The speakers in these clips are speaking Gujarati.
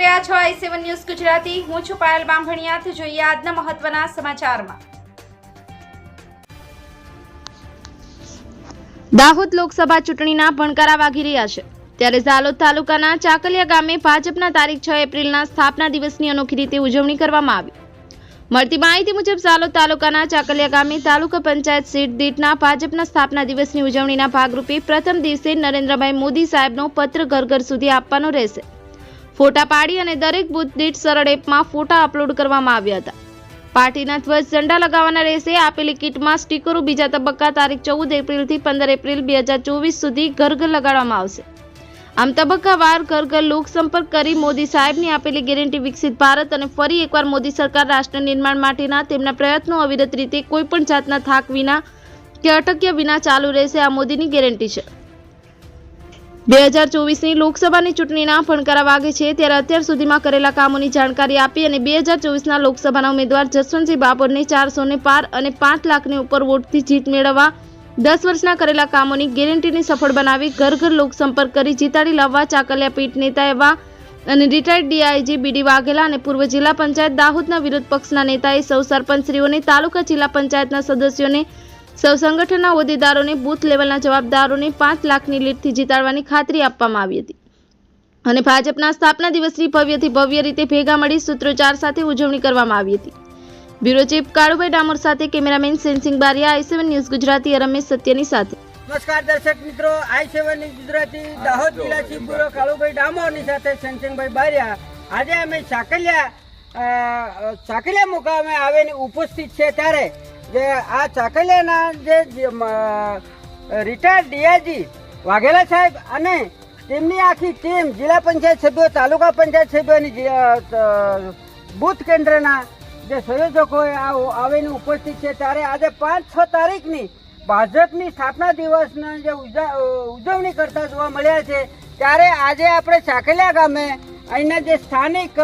રહ્યા છો આઈ સેવન ન્યૂઝ ગુજરાતી. હું છું પાયલ બાંભણિયાથી જોઈએ આજના મહત્વના સમાચારમાં. દાહોદ લોકસભા ચૂંટણીના ભણકારા વાગી રહ્યા છે. ત્યારે ઝાલોદ તાલુકાના ચાકલિયા ગામે ભાજપના તારીખ છ એપ્રિલના સ્થાપના દિવસની અનોખી રીતે ઉજવણી કરવામાં આવી. મળતી માહિતી મુજબ સાલોદ તાલુકાના ચાકલિયા ગામે તાલુકા પંચાયત સીટ દીઠના ભાજપના સ્થાપના દિવસની ઉજવણીના ભાગરૂપે પ્રથમ દિવસે નરેન્દ્રભાઈ મોદી સાહેબનો પત્ર ઘર ઘર સુધી આપવાનો રહેશે. ફોટા પાડી અને દરેક બુથ દીઠ સરળ એપમાં ફોટા અપલોડ કરવામાં આવ્યા હતા. પાર્ટીના ધ્વજ ઝંડા લગાવવાના રહેશે. આપેલી કિટમાં સ્ટીકરો બીજા તબક્કા તારીખ ચૌદ એપ્રિલથી પંદર એપ્રિલ બે હજાર ચોવીસ સુધી ઘર ઘર લગાડવામાં આવશે. આમ તબક્કાવાર ઘર ઘર લોકસંપર્ક કરી મોદી સાહેબની આપેલી ગેરંટી વિકસિત ભારત અને ફરી એકવાર મોદી સરકાર રાષ્ટ્ર નિર્માણ માટેના તેમના પ્રયત્નો અવિરત રીતે કોઈપણ જાતના થાક વિના કે અટક્યા વિના ચાલુ રહેશે આ મોદીની ગેરંટી છે. બે હજાર ચોવીસની લોકસભાની ચૂંટણીના ફણકારા વાગે છે ત્યારે અત્યાર સુધીમાં કરેલા કામોની જાણકારી આપી અને બે હજાર ચોવીસના લોકસભાના ઉમેદવાર જસવંતસિંહ બાબરને ચારસોને પાર અને પાંચ લાખની ઉપર વોટથી જીત મેળવવા દસ વર્ષના કરેલા કામોની ગેરંટીને સફળ બનાવી ઘર ઘર લોકસંપર્ક કરી જીતાડી લાવવા ચાકલિયા પીઠ નેતા એવા અને રિટાયર્ડ ડીઆઈજી બીડી વાઘેલા અને પૂર્વ જિલ્લા પંચાયત દાહોદના વિરોધ પક્ષના નેતાએ સૌ સરપંચશ્રીઓને, તાલુકા જિલ્લા પંચાયતના સદસ્યોને, સૌ સંગઠનના હોદ્દેદારોને, બૂથ લેવલના જવાબદારોને પાંચ લાખની લીડથી જીતાડવાની ખાતરી આપવામાં આવી હતી. અને ભાજપના સ્થાપના દિવસની ભવ્યથી ભવ્ય રીતે ભેગા મળી સૂત્રોચ્ચાર સાથે ઉજવણી કરવામાં આવી હતી. બ્યુરો ચીફ કાળુભાઈ ડામોર સાથે cameraman Sensing Bariya I seven news Gujarati Ramesh સત્યની સાથે. નમસ્કાર દર્શક મિત્રો I seven news Gujarati Dahod જિલ્લા ચીફ બ્યુરો કાળુભાઈ ડામોરની સાથે સેનસિંગભાઈ બારિયા. આજે અમે સાકલિયા અ, સાકલિયા મુકામે આવેલી ઉપસ્થિત છે ત્યારે જે આ ચાકલિયાના જે રિટાયર્ડ ડીઆઈજી વાઘેલા સાહેબ અને તેમની આખી ટીમ જિલ્લા પંચાયત સભ્યો તાલુકા પંચાયત સભ્યોની જે, અ, બૂથ કેન્દ્રના જે સંયોજકોએ આ- આવીને ઉપસ્થિત છે, ત્યારે આજે પાંચ છ તારીખની ભાજપની સ્થાપના દિવસની જે ઉજા- ઉજવણી કરતા જોવા મળ્યા છે, ત્યારે આજે આપણે ચાકલિયા ગામે અહીંના જે સ્થાનિક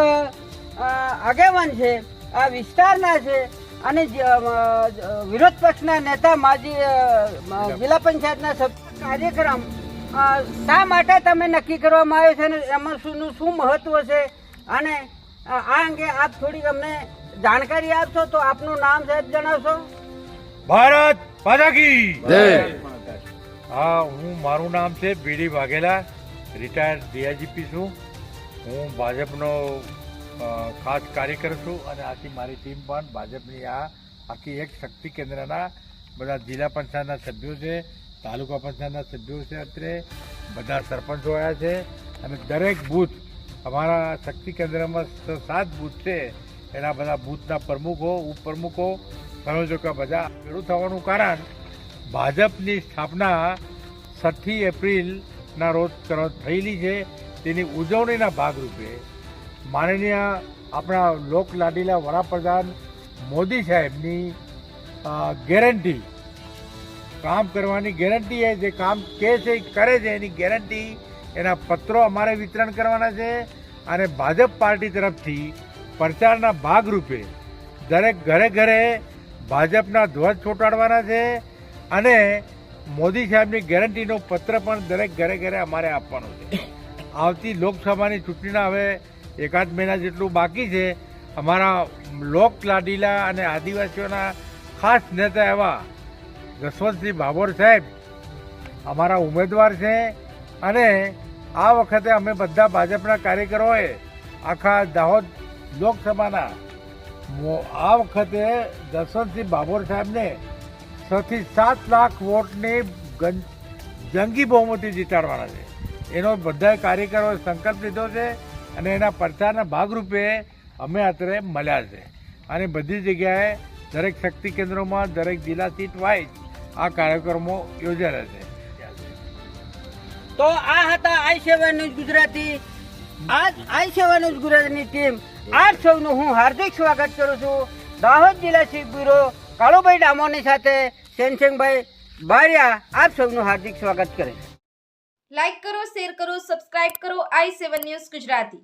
આગેવાન છે, આ વિસ્તારના છે, અને વિરોધ પક્ષના નેતા માજી જિલ્લા પંચાયતના કાર્યક્રમ શા માટે તમે નક્કી કરવામાં આવ્યો છે અને એમાં શું શું મહત્વ છે? અને આ અંગે આપ થોડીક અમને જાણકારી આપશો તો આપનું નામ સાહેબ જણાવશો? ભારત માતા હા હું મારું નામ છે બીડી વાઘેલા રિટાયર્ડ ડીઆઈજીપી છું. હું ભાજપનો ખાસ કાર્યકર છું અને આથી મારી ટીમ પણ ભાજપની આ આખી એક શક્તિ કેન્દ્રના બધા જિલ્લા પંચાયતના સભ્યો છે તાલુકા પંચાયતના સભ્યો છે અત્રે બધા સરપંચો આવ્યા છે. અને દરેક બૂથ અમારા શક્તિ કેન્દ્રમાં સાત બૂથ છે. એના બધા બૂથના પ્રમુખો, ઉપપ્રમુખો સંયોજકો બધા ભેળું થવાનું કારણ ભાજપની સ્થાપના છઠ્ઠી એપ્રિલના રોજ થયેલી છે. તેની ઉજવણીના ભાગરૂપે માનનીય આપણા લોક લાડીલા વડાપ્રધાન મોદી સાહેબની ગેરંટી, કામ કરવાની ગેરંટી એ જે કામ કે છે એ કરે છે, એની ગેરંટી એના પત્રો અમારે વિતરણ કરવાના છે. અને ભાજપ પાર્ટી તરફથી પ્રચારના ભાગરૂપે દરેક ઘરે ઘરે ભાજપના ધ્વજ ચોંટાડવાના છે અને મોદી સાહેબની ગેરંટીનો પત્ર પણ દરેક ઘરે ઘરે અમારે આપવાનો છે. આવતી લોકસભાની ચૂંટણીના હવે એકાદ મહિના જેટલું બાકી છે. અમારા લોક લાડીલા અને આદિવાસીઓના ખાસ નેતા એવા જસવંતસિંહ ભાભોર સાહેબ અમારા ઉમેદવાર છે અને આ વખતે અમે બધા ભાજપના કાર્યકરોએ આખા દાહોદ લોકસભાના. આ વખતે દર્શનસિંહ બાબોર સાહેબને છથી સાત લાખ વોટની જંગી બહુમતી જીતાડવાના છે. એનો બધા કાર્યકરોએ સંકલ્પ લીધો છે અને એના પ્રચારના ભાગરૂપે અમે અત્યારે મળ્યા છે. અને બધી જગ્યાએ દરેક શક્તિ કેન્દ્રોમાં દરેક જિલ્લા સીટ વાઇઝ આ કાર્યક્રમો યોજાયા છે. તો આ હતા આઈ સેવા ન્યૂઝ ગુજરાતી. આ આઈ સેવા ન્યૂઝ ગુજરાતીની ટીમ આપ સૌનું હું હાર્દિક સ્વાગત કરું છું. દાહોદ જિલ્લા ચીફ બ્યુરો કાળુભાઈ ડામોરની સાથે સેનસિંગભાઈ બારિયા આપ સૌનું હાર્દિક સ્વાગત કરે લાઈક કરો શેર કરો સબસ્ક્રાઇબ કરો આઈ સેવન ન્યૂઝ ગુજરાતી.